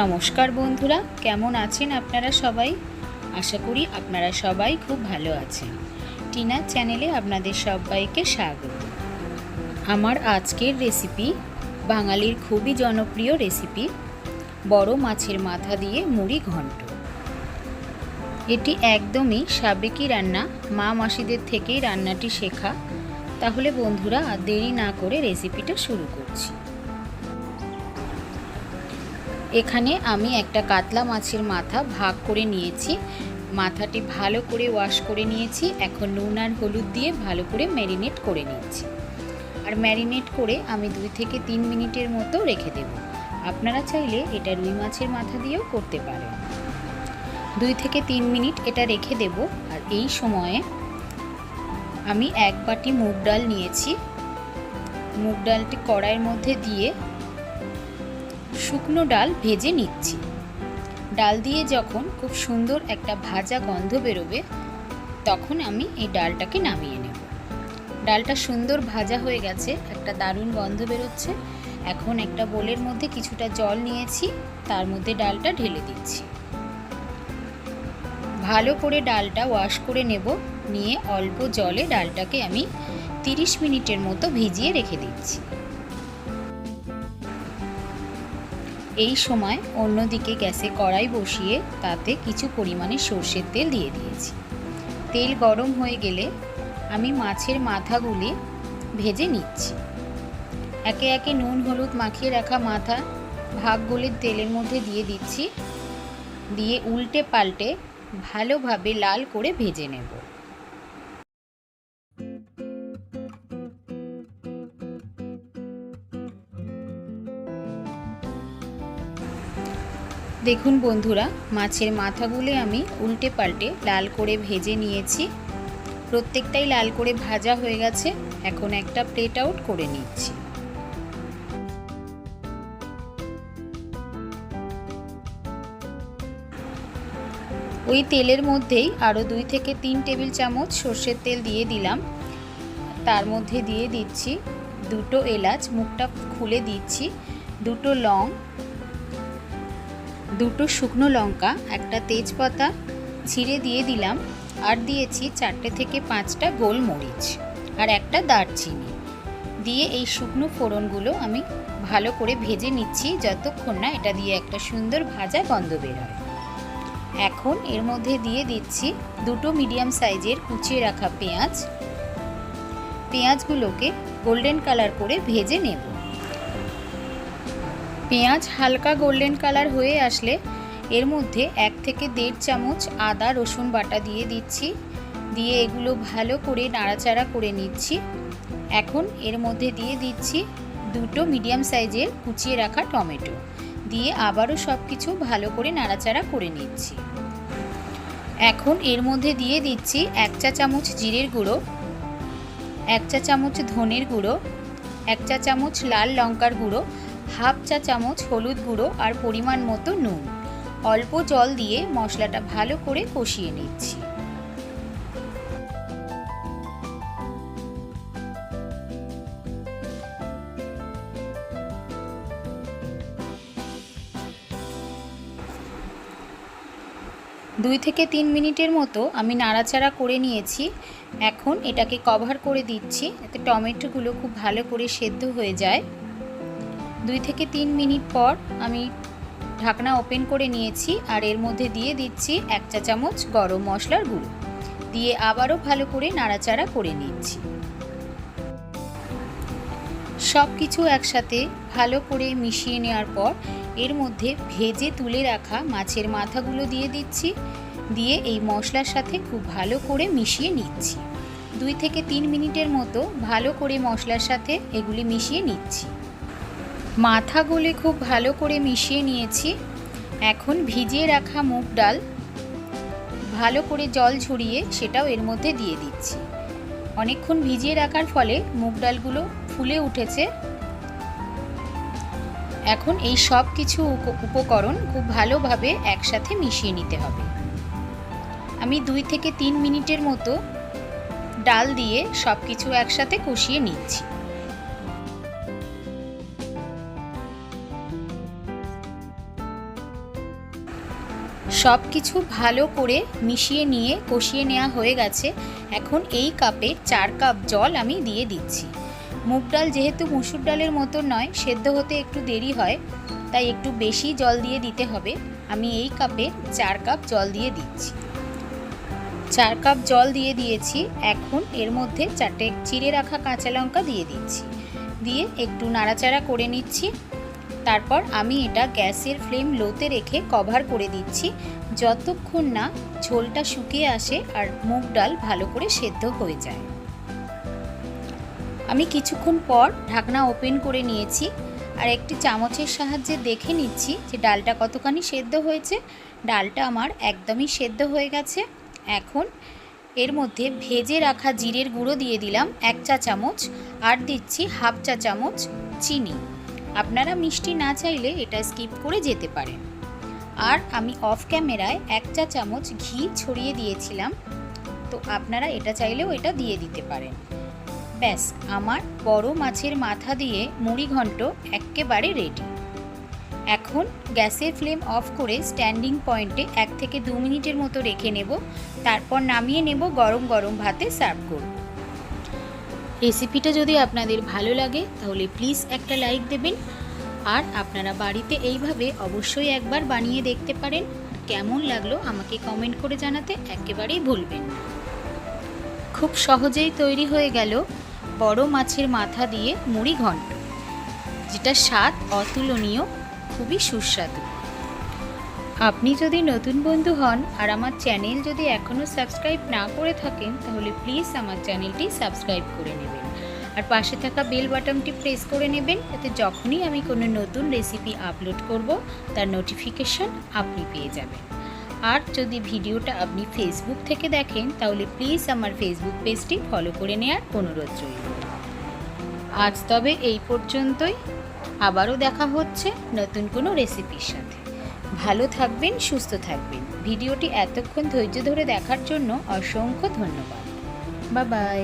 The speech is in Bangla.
নমস্কার বন্ধুরা, কেমন আছেন আপনারা সবাই? আশা করি আপনারা সবাই খুব ভালো আছেন। টিনা চ্যানেলে আপনাদের সবাইকে স্বাগত। আমার আজকের রেসিপি বাঙালির খুবই জনপ্রিয় রেসিপি বড় মাছের মাথা দিয়ে মুড়ি ঘন্ট। এটি একদমই সাবেকি রান্না, মা মাসিদের থেকেই রান্নাটি শেখা। তাহলে বন্ধুরা দেরি না করে রেসিপিটা শুরু করছি। এখানে আমি একটা কাতলা মাছের মাথা ভাগ করে নিয়েছি। মাথাটি ভালো করে ওয়াশ করে নিয়েছি। এখন নুন আর হলুদ দিয়ে ভালো করে ম্যারিনেট করে নিচ্ছি। আর ম্যারিনেট করে আমি দুই থেকে তিন মিনিটের মতো রেখে দেব। আপনারা চাইলে এটা রুই মাছের মাথা দিয়েও করতে পারেন। দুই থেকে তিন মিনিট এটা রেখে দেব। আর এই সময়ে আমি এক বাটি মুগ ডাল নিয়েছি। মুগ ডালটি কড়াইয়ের মধ্যে দিয়ে শুকনো ডাল ভেজে নিচ্ছি। ডাল দিয়ে যখন খুব সুন্দর একটা ভাজা গন্ধ বেরোবে, তখন আমি এই ডালটাকে নামিয়ে নেব। ডালটা সুন্দর ভাজা হয়ে গেছে, একটা দারুণ গন্ধ বেরোচ্ছে। এখন একটা বোলের মধ্যে কিছুটা জল নিয়েছি, তার মধ্যে ডালটা ঢেলে দিচ্ছি। ভালো করে ডালটা ওয়াশ করে নেব, নিয়ে অল্প জলে ডালটাকে আমি তিরিশ মিনিটের মতো ভিজিয়ে রেখে দিচ্ছি। এই সময় অন্যদিকে গ্যাসে কড়াই বসিয়ে তাতে কিছু পরিমাণে সর্ষের তেল দিয়ে দিয়েছি। তেল গরম হয়ে গেলে আমি মাছের মাথাগুলি ভেজে নিচ্ছি। একে একে নুন, হলুদ মাখিয়ে রাখা মাথা ভাগগুলির তেলের মধ্যে দিয়ে দিচ্ছি। দিয়ে উল্টে পাল্টে ভালোভাবে লাল করে ভেজে নেব। দেখুন বন্ধুরা, মাছের মাথাগুলো আমি উল্টে পাল্টে লাল করে ভেজে নিয়েছি। প্রত্যেকটাই লাল করে ভাজা হয়ে গেছে, এখন একটা প্লেট আউট করে নিচ্ছি। ওই তেলের মধ্যেই আরও দুই থেকে তিন টেবিল চামচ সর্ষের তেল দিয়ে দিলাম। তার মধ্যে দিয়ে দিচ্ছি দুটো এলাচ, মুখটা খুলে দিচ্ছি, দুটো লং দুটো শুকনো লঙ্কা, একটা তেজপাতা ছিঁড়ে দিয়ে দিলাম আর দিয়েছি চারটে থেকে পাঁচটা গোলমরিচ আর একটা দারচিনি। দিয়ে এই শুকনো ফোড়নগুলো আমি ভালো করে ভেজে নিচ্ছি যতক্ষণ না এটা দিয়ে একটা সুন্দর ভাজা গন্ধ বের হয় এখন এর মধ্যে দিয়ে দিচ্ছি দুটো মিডিয়াম সাইজের কুচিয়ে রাখা পেঁয়াজ। পেঁয়াজগুলোকে গোল্ডেন কালার করে ভেজে নেব। পেঁয়াজ হালকা গোল্ডেন কালার হয়ে আসলে এর মধ্যে এক থেকে দেড় চামচ আদা, রসুন বাটা দিয়ে দিচ্ছি। দিয়ে এগুলো ভালো করে নাড়াচাড়া করে নিচ্ছি। এখন এর মধ্যে দিয়ে দিচ্ছি দুটো মিডিয়াম সাইজের কুচিয়ে রাখা টমেটো। দিয়ে আবারও সব কিছু ভালো করে নাড়াচাড়া করে নিচ্ছি। এখন এর মধ্যে দিয়ে দিচ্ছি এক চা চামচ জিরের গুঁড়ো, এক চা চামচ ধনের গুঁড়ো, এক চা চামচ লাল লঙ্কার গুঁড়ো হাফ চা চামচ হলুদ গুঁড়ো আর পরিমাণ মতো নুন। অল্প জল দিয়ে মশলাটা ভালো করে কষিয়ে নিচ্ছি। দুই থেকে তিন মিনিটের মতো আমি নাড়াচাড়া করে নিয়েছি। এখন এটাকে কভার করে দিচ্ছি। এতে টমেটোগুলো খুব ভালো করে সেদ্ধ হয়ে যায়। দুই থেকে তিন মিনিট পর আমি ঢাকনা ওপেন করে নিয়েছি আর এর মধ্যে দিয়ে দিচ্ছি এক চা চামচ গরম মশলার গুঁড়ো। দিয়ে আবারও ভালো করে নাড়াচাড়া করে নিচ্ছি। সব কিছু একসাথে ভালো করে মিশিয়ে নেওয়ার পর এর মধ্যে ভেজে তুলে রাখা মাছের মাথাগুলো দিয়ে দিচ্ছি। দিয়ে এই মশলার সাথে খুব ভালো করে মিশিয়ে নিচ্ছি। দুই থেকে তিন মিনিটের মতো ভালো করে মশলার সাথে এগুলি মিশিয়ে নিচ্ছি। মাথাগুলি খুব ভালো করে মিশিয়ে নিয়েছি। এখন ভিজিয়ে রাখা মুগ ডাল ভালো করে জল ছড়িয়ে সেটাও এর মধ্যে দিয়ে দিচ্ছি। অনেকক্ষণ ভিজিয়ে রাখার ফলে মুগ ডালগুলো ফুলে উঠেছে। এখন এই সব কিছু উপকরণ খুব ভালোভাবে একসাথে মিশিয়ে নিতে হবে। আমি দুই থেকে তিন মিনিটের মতো ডাল দিয়ে সব কিছু একসাথে কষিয়ে নিচ্ছি। সব কিছু ভালো করে মিশিয়ে নিয়ে, কষিয়ে নেওয়া হয়ে গেছে। এখন এই কাপে চার কাপ জল আমি দিয়ে দিচ্ছি। মুগ ডাল যেহেতু মুসুর ডালের মতো নয়, সেদ্ধ হতে একটু দেরি হয়, তাই একটু বেশি জল দিয়ে দিতে হবে। আমি এই কাপে চার কাপ জল দিয়ে দিচ্ছি। চার কাপ জল দিয়ে দিয়েছি। এখন এর মধ্যে চারটে চিড়ে রাখা কাঁচা লঙ্কা দিয়ে দিচ্ছি। দিয়ে একটু নাড়াচাড়া করে নিচ্ছি। তারপর আমি এটা গ্যাসের ফ্লেম লোতে রেখে কভার করে দিচ্ছি। যতক্ষণ না ঝোলটা শুকিয়ে আসে আর মুগ ডাল ভালো করে সেদ্ধ হয়ে যায়। আমি কিছুক্ষণ পর ঢাকনা ওপেন করে নিয়েছি আর একটি চামচের সাহায্যে দেখে নিচ্ছি যে ডালটা কতখানি সেদ্ধ হয়েছে। ডালটা আমার একদমই সেদ্ধ হয়ে গেছে। এখন এর মধ্যে ভেজে রাখা জিরের গুঁড়ো দিয়ে দিলাম এক চা চামচ আর দিচ্ছি হাফ চা চামচ চিনি। আপনারা মিষ্টি না চাইলে এটা স্কিপ করে যেতে পারেন। আর আমি অফ ক্যামেরায় এক চা চামচ ঘি ছড়িয়ে দিয়েছিলাম, তো আপনারা এটা চাইলেও এটা দিয়ে দিতে পারেন। ব্যাস, আমার বড় মাছের মাথা দিয়ে মুড়ি ঘন্ট একেবারে রেডি এখন গ্যাসের ফ্লেম অফ করে স্ট্যান্ডিং পয়েন্টে এক থেকে দু মিনিটের মতো রেখে নেব, তারপর নামিয়ে নেব গরম গরম ভাতে সার্ভ করব রেসিপিটা যদি আপনাদের ভালো লাগে, তাহলে প্লিজ একটা লাইক দেবেন। আর আপনারা বাড়িতে এইভাবে অবশ্যই একবার বানিয়ে দেখতে পারেন। কেমন লাগল আমাকে কমেন্ট করে জানাতে একেবারেই ভুলবেন খুব সহজেই তৈরি হয়ে গেল বড় মাছের মাথা দিয়ে মুড়ি ঘন্ট যেটা স্বাদ অতুলনীয়, খুবই সুস্বাদু। আপনি যদি নতুন বন্ধু হন আর আমার চ্যানেল যদি এখনও সাবস্ক্রাইব না করে থাকেন, তাহলে প্লিজ আমার চ্যানেলটি সাবস্ক্রাইব করে নেবেন। আর পাশে থাকা বেল বাটনটি প্রেস করে নেবেন যাতে যখনই আমি কোনো নতুন রেসিপি আপলোড করব, তার নোটিফিকেশন আপনি পেয়ে যাবেন। আর যদি ভিডিওটা আপনি ফেসবুক থেকে দেখেন, তাহলে প্লিজ আমার ফেসবুক পেজটি ফলো করে নেওয়ার অনুরোধ রইল। আজ তবে এই পর্যন্তই। আবারও দেখা হচ্ছে নতুন কোনো রেসিপির সাথে। ভালো থাকবেন সুস্থ থাকবেন। ভিডিওটি এতক্ষণ ধৈর্য ধরে দেখার জন্য অসংখ্য ধন্যবাদ। বা বাই।